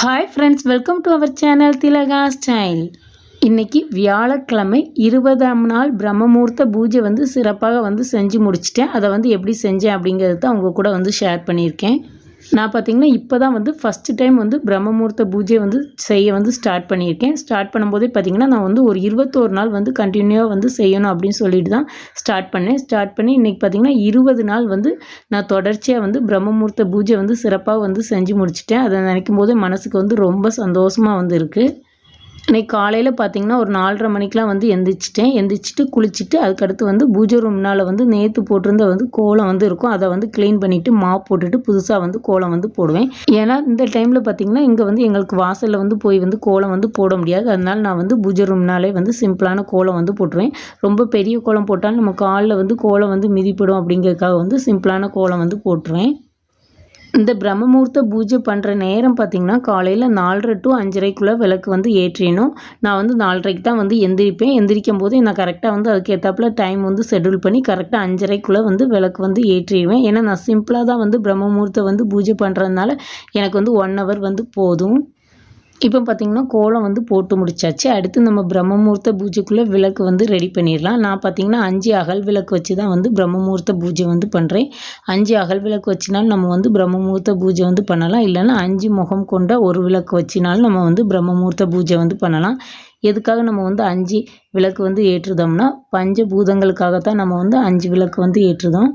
Hi friends welcome to our channel Thilaka style இன்னைக்கு வியாழக்கிழமை இருபதாம் நாள் பிரம்மமூர்த்த பூஜை வந்து சிறப்பாக வந்து செஞ்சு முடிச்சிட்டேன். அதை வந்து எப்படி செஞ்சேன் அப்படிங்கிறது தான் உங்கள் கூட வந்து ஷேர் பண்ணியிருக்கேன். நான் பார்த்தீங்கன்னா இப்போ தான் வந்து ஃபஸ்ட்டு டைம் வந்து பிரம்மமூர்த்த பூஜை வந்து செய்ய வந்து ஸ்டார்ட் பண்ணியிருக்கேன். ஸ்டார்ட் பண்ணும்போதே பார்த்தீங்கன்னா நான் வந்து ஒரு இருபத்தோரு நாள் வந்து கண்டினியூவாக வந்து செய்யணும் அப்படின்னு சொல்லிட்டு தான் ஸ்டார்ட் பண்ணேன். ஸ்டார்ட் பண்ணி இன்றைக்கி பார்த்தீங்கன்னா இருபது நாள் வந்து நான் தொடர்ச்சியாக வந்து பிரம்மமூர்த்த பூஜை வந்து சிறப்பாக வந்து செஞ்சு முடிச்சிட்டேன். அதை நினைக்கும் போதே மனசுக்கு வந்து ரொம்ப சந்தோஷமாக வந்து இருக்குது இன்றைக்கி காலையில் பார்த்தீங்கன்னா ஒரு நாலரை மணிக்கெலாம் வந்து எந்திரிச்சிட்டேன். எந்திரிச்சிட்டு குளிச்சுட்டு அதுக்கடுத்து வந்து பூஜை ரூம்னால் வந்து நேற்று போட்டிருந்த வந்து கோலம் வந்து இருக்கும். அதை வந்து க்ளீன் பண்ணிவிட்டு மாப் போட்டுட்டு புதுசாக வந்து கோலம் வந்து போடுவேன். ஏன்னா இந்த டைமில் பார்த்தீங்கன்னா இங்கே வந்து எங்களுக்கு வாசலில் வந்து போய் வந்து கோலம் வந்து போட முடியாது. அதனால் நான் வந்து பூஜை ரூம்னாலே வந்து சிம்பிளான கோலம் வந்து போட்டுருவேன். ரொம்ப பெரிய கோலம் போட்டாலும் நம்ம காலில் வந்து கோலம் வந்து மிதிப்படும் அப்படிங்கிறதுக்காக வந்து சிம்பிளான கோலம் வந்து போட்டுருவேன். இந்த பிரம்மமுகூர்த்த பூஜை பண்ணுற நேரம் பார்த்திங்கன்னா காலையில் நாலரை டு அஞ்சரைக்குள்ளே விளக்கு வந்து ஏற்றிடணும். நான் வந்து நாலரைக்கு தான் வந்து எந்திரிப்பேன். எந்திரிக்கும் போது நான் கரெக்டாக வந்து அதுக்கு ஏற்றாப்புல டைம் வந்து ஷெடியூல் பண்ணி கரெக்டாக அஞ்சரைக்குள்ளே வந்து விளக்கு வந்து ஏற்றிடுவேன். ஏன்னா நான் சிம்பிளாக தான் வந்து பிரம்மமுகூர்த்தம் வந்து பூஜை பண்ணுறதுனால எனக்கு வந்து ஒன் ஹவர் வந்து போதும். இப்போ பார்த்திங்கன்னா கோலம் வந்து போட்டு முடிச்சாச்சு. அடுத்து நம்ம பிரம்மமூர்த்த பூஜைக்குள்ளே விளக்கு வந்து ரெடி பண்ணிடலாம். நான் பார்த்திங்கன்னா அஞ்சு அகல் விளக்கு வச்சு தான் வந்து பிரம்மமூர்த்த பூஜை வந்து பண்ணுறேன் அஞ்சு அகல் விளக்கு வச்சுனாலும் நம்ம வந்து பிரம்மமூர்த்த பூஜை வந்து பண்ணலாம். இல்லைன்னா அஞ்சு முகம் கொண்ட ஒரு விளக்கு வச்சினாலும் நம்ம வந்து பிரம்மமூர்த்த பூஜை வந்து பண்ணலாம். எதுக்காக நம்ம வந்து அஞ்சு விளக்கு வந்து ஏற்றுதோம்னா பஞ்ச பூதங்களுக்காகத்தான் நம்ம வந்து அஞ்சு விளக்கு வந்து ஏற்றுதோம்.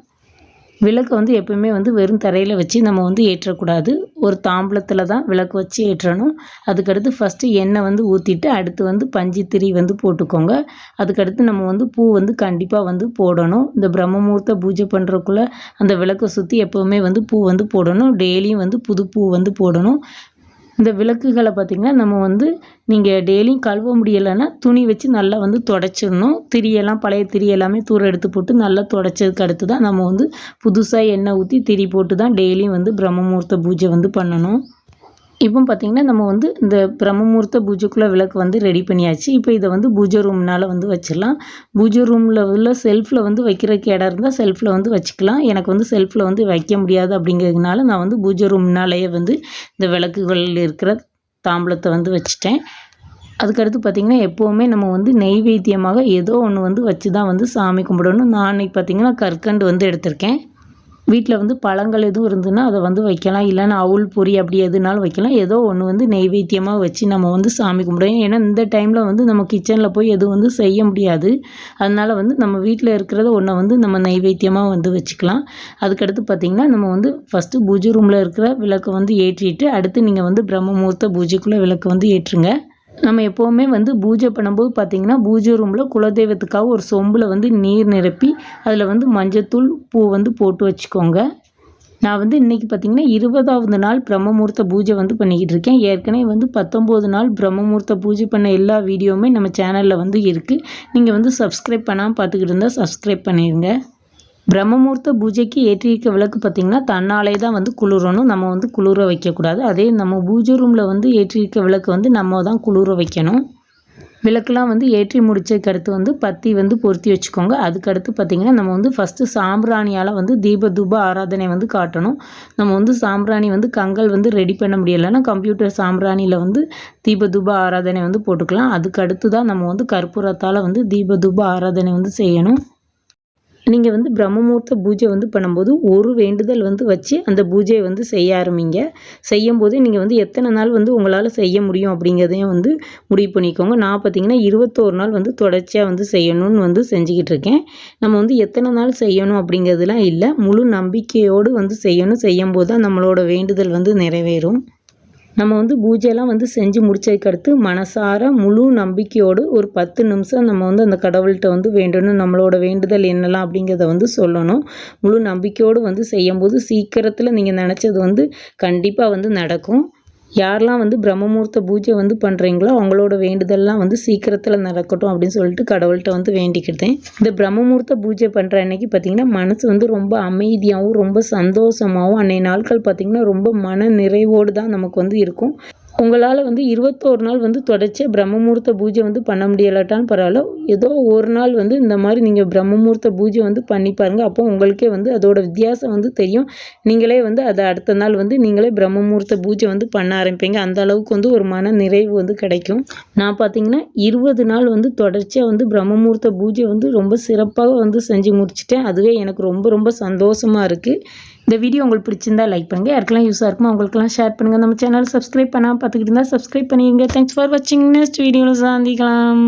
விளக்கு வந்து எப்பவுமே வந்து வெறும் தரையில் வச்சு நம்ம வந்து ஏற்றக்கூடாது. ஒரு தாம்பளத்தில் தான் விளக்கு வச்சு ஏற்றணும். அதுக்கடுத்து ஃபஸ்ட்டு எண்ணெய் வந்து ஊற்றிட்டு அடுத்து வந்து பஞ்சு திரி வந்து போட்டுக்கோங்க. அதுக்கடுத்து நம்ம வந்து பூ வந்து கண்டிப்பாக வந்து போடணும். இந்த பிரம்மமூர்த்த பூஜை பண்ணுறக்குள்ளே அந்த விளக்கை சுற்றி எப்போவுமே வந்து பூ வந்து போடணும். டெய்லியும் வந்து புது பூ வந்து போடணும். இந்த விளக்குகளை பார்த்திங்கன்னா நம்ம வந்து நீங்கள் டெய்லியும் கழுவ முடியலைன்னா துணி வச்சு நல்லா வந்து தொடச்சிடணும். திரியெல்லாம் பழைய திரி எல்லாமே தூர எடுத்து போட்டு நல்லா தொடச்சதுக்கு அடுத்து தான் நம்ம வந்து புதுசாக எண்ணெய் ஊற்றி திரி போட்டு தான் டெய்லியும் வந்து பிரம்மமுகூர்த்த பூஜை வந்து பண்ணணும். இப்போ பார்த்திங்கன்னா நம்ம வந்து இந்த பிரம்மமூர்த்த பூஜைக்குள்ளே விளக்கு வந்து ரெடி பண்ணியாச்சு. இப்போ இதை வந்து பூஜை ரூம்னால் வந்து வச்சிடலாம். பூஜை ரூமில் உள்ள செல்ஃபில் வந்து வைக்கிறதுக்கு இடம் இருந்தால் செல்ஃபில் வந்து வச்சுக்கலாம். எனக்கு வந்து செல்ஃபில் வந்து வைக்க முடியாது அப்படிங்கிறதுனால நான் வந்து பூஜை ரூம்னாலேயே வந்து இந்த விளக்குகளில் இருக்கிற தாம்பலத்தை வந்து வச்சுட்டேன். அதுக்கடுத்து பார்த்திங்கன்னா எப்போவுமே நம்ம வந்து நெய்வேத்தியமாக ஏதோ ஒன்று வந்து வச்சு தான் வந்து சாமி கும்பிடணும். நான் இன்றைக்கி பார்த்திங்கன்னா கற்கண்டு வந்து எடுத்திருக்கேன். வீட்டில் வந்து பழங்கள் எதுவும் இருந்ததுன்னா அதை வந்து வைக்கலாம். இல்லைன்னா அவுள் பொரி அப்படி எதுனாலும் வைக்கலாம். ஏதோ ஒன்று வந்து நெய்வேத்தியமாக வச்சு நம்ம வந்து சாமி கும்பிடுவோம் ஏன்னா இந்த டைமில் வந்து நம்ம கிச்சனில் போய் எதுவும் வந்து செய்ய முடியாது. அதனால் வந்து நம்ம வீட்டில் இருக்கிறத ஒன்றை வந்து நம்ம நைவேத்தியமாக வந்து வச்சுக்கலாம். அதுக்கடுத்து பார்த்திங்கன்னா நம்ம வந்து ஃபஸ்ட்டு பூஜை ரூமில் இருக்கிற விளக்கை வந்து ஏற்றிட்டு அடுத்து நீங்கள் வந்து பிரம்ம முகூர்த்த பூஜைக்குள்ளே விளக்கு வந்து ஏற்றுங்க. நம்ம எப்போவுமே வந்து பூஜை பண்ணும்போது பார்த்திங்கன்னா பூஜை ரூமில் குலதெய்வத்துக்காக ஒரு சொம்பில் வந்து நீர் நிரப்பி அதில் வந்து மஞ்சத்தூள் பூ வந்து போட்டு வச்சுக்கோங்க. நான் வந்து இன்றைக்கி பார்த்திங்கன்னா இருபதாவது நாள் பிரம்மமூர்த்த பூஜை வந்து பண்ணிக்கிட்டு இருக்கேன். ஏற்கனவே வந்து பத்தொம்போது நாள் பிரம்மமூர்த்த பூஜை பண்ண எல்லா வீடியோவுமே நம்ம சேனலில் வந்து இருக்குது நீங்கள் வந்து சப்ஸ்கிரைப் பண்ணாமல் பார்த்துக்கிட்டு இருந்தால் சப்ஸ்கிரைப் பண்ணிடுங்க பிரம்மமூர்த்த பூஜைக்கு ஏற்றியிருக்க விளக்கு பார்த்திங்கன்னா தன்னாலே தான் வந்து குளிரணும். நம்ம வந்து குளிர வைக்கக்கூடாது. அதே நம்ம பூஜை ரூமில் வந்து ஏற்றியிருக்க விளக்கு வந்து நம்ம தான் குளிர வைக்கணும். விளக்கெலாம் வந்து ஏற்றி முடிச்சதுக்கு அடுத்து வந்து பத்தி வந்து பொருத்தி வச்சுக்கோங்க. அதுக்கடுத்து பார்த்திங்கன்னா நம்ம வந்து ஃபஸ்ட்டு சாம்பிராணியால் வந்து தீப தூப ஆராதனை வந்து காட்டணும். நம்ம வந்து சாம்பிராணி வந்து கங்கல் வந்து ரெடி பண்ண முடியலைன்னா கம்ப்யூட்டர் சாம்பிராணியில் வந்து தீப தூப ஆராதனை வந்து போட்டுக்கலாம். அதுக்கடுத்து தான் நம்ம வந்து கற்பூரத்தால் வந்து தீப தூப ஆராதனை வந்து செய்யணும். நீங்கள் வந்து பிரம்மமூர்த்த பூஜை வந்து பண்ணும்போது ஒரு வேண்டுதல் வந்து வச்சு அந்த பூஜையை வந்து செய்ய ஆரம்பிங்க. செய்யும் போது நீங்கள் வந்து எத்தனை நாள் வந்து உங்களால் செய்ய முடியும் அப்படிங்கிறதையும் வந்து முடிவு பண்ணிக்கோங்க. நான் பார்த்தீங்கன்னா இருபத்தோரு நாள் வந்து தொடர்ச்சியாக வந்து செய்யணும்னு வந்து செஞ்சுக்கிட்டு இருக்கேன். நம்ம வந்து எத்தனை நாள் செய்யணும் அப்படிங்கிறதுலாம் இல்லை. முழு நம்பிக்கையோடு வந்து செய்யணும். செய்யும் போது தான் நம்மளோட வேண்டுதல் வந்து நிறைவேறும். நம்ம வந்து பூஜையெல்லாம் வந்து செஞ்சு முடிச்சதுக்கு அடுத்து மனசார முழு நம்பிக்கையோடு ஒரு பத்து நிமிஷம் நம்ம வந்து அந்த கடவுள்கிட்ட வந்து வேண்டணும் நம்மளோட வேண்டுதல் என்னலாம் அப்படிங்கிறத வந்து சொல்லணும். முழு நம்பிக்கையோடு வந்து செய்யும்போது சீக்கிரத்தில் நீங்கள் நினச்சது வந்து கண்டிப்பாக வந்து நடக்கும். யாரெல்லாம் வந்து பிரம்மமூர்த்த பூஜை வந்து பண்ணுறீங்களோ அவங்களோட வேண்டுதல்லாம் வந்து சீக்கிரத்தில் நடக்கட்டும் அப்படின்னு சொல்லிட்டு கடவுள்கிட்ட வந்து வேண்டிக்கிட்டேன். இந்த பிரம்மமூர்த்த பூஜை பண்ணுற அன்னைக்கு பார்த்திங்கன்னா மனசு வந்து ரொம்ப அமைதியாகவும் ரொம்ப சந்தோஷமாகவும் அன்னைய நாட்கள் பார்த்திங்கன்னா ரொம்ப மன நிறைவோடு தான் நமக்கு வந்து இருக்கும். உங்களால் வந்து இருபத்தோரு நாள் வந்து தொடர்ச்சியாக பிரம்மமுகூர்த்த பூஜை வந்து பண்ண முடியலாட்டாலும் பரவாயில்ல. ஏதோ ஒரு நாள் வந்து இந்த மாதிரி நீங்கள் பிரம்மமுகூர்த்த பூஜை வந்து பண்ணி பாருங்கள் அப்போ உங்களுக்கே வந்து அதோட வித்தியாசம் வந்து தெரியும். நீங்களே வந்து அதை அடுத்த நாள் வந்து நீங்களே பிரம்மமுகூர்த்த பூஜை வந்து பண்ண ஆரம்பிப்பீங்க. அந்த அளவுக்கு வந்து ஒரு மன நிறைவு வந்து கிடைக்கும். நான் பார்த்தீங்கன்னா இருபது நாள் வந்து தொடர்ச்சியாக வந்து பிரம்மமுகூர்த்த பூஜை வந்து ரொம்ப சிறப்பாக வந்து செஞ்சு முடிச்சிட்டேன். அதுவே எனக்கு ரொம்ப ரொம்ப சந்தோஷமாக இருக்குது இந்த வீடியோ உங்களுக்கு பிடிச்சிருந்தா லைக் பண்ணுங்கள் யாருக்கெல்லாம் யூஸாக இருக்குமோ அவங்களுக்குலாம் ஷேர் பண்ணுங்கள் நம்ம சேனல் சப்ஸ்கிரைப் பண்ணால் பார்த்துக்கிட்டு இருந்தால் சப்ஸ்கிரைப் பண்ணிடுங்க தேங்க்ஸ் ஃபார் வாட்சிங் நெக்ஸ்ட் வீடியோவில் சந்திக்கலாம்.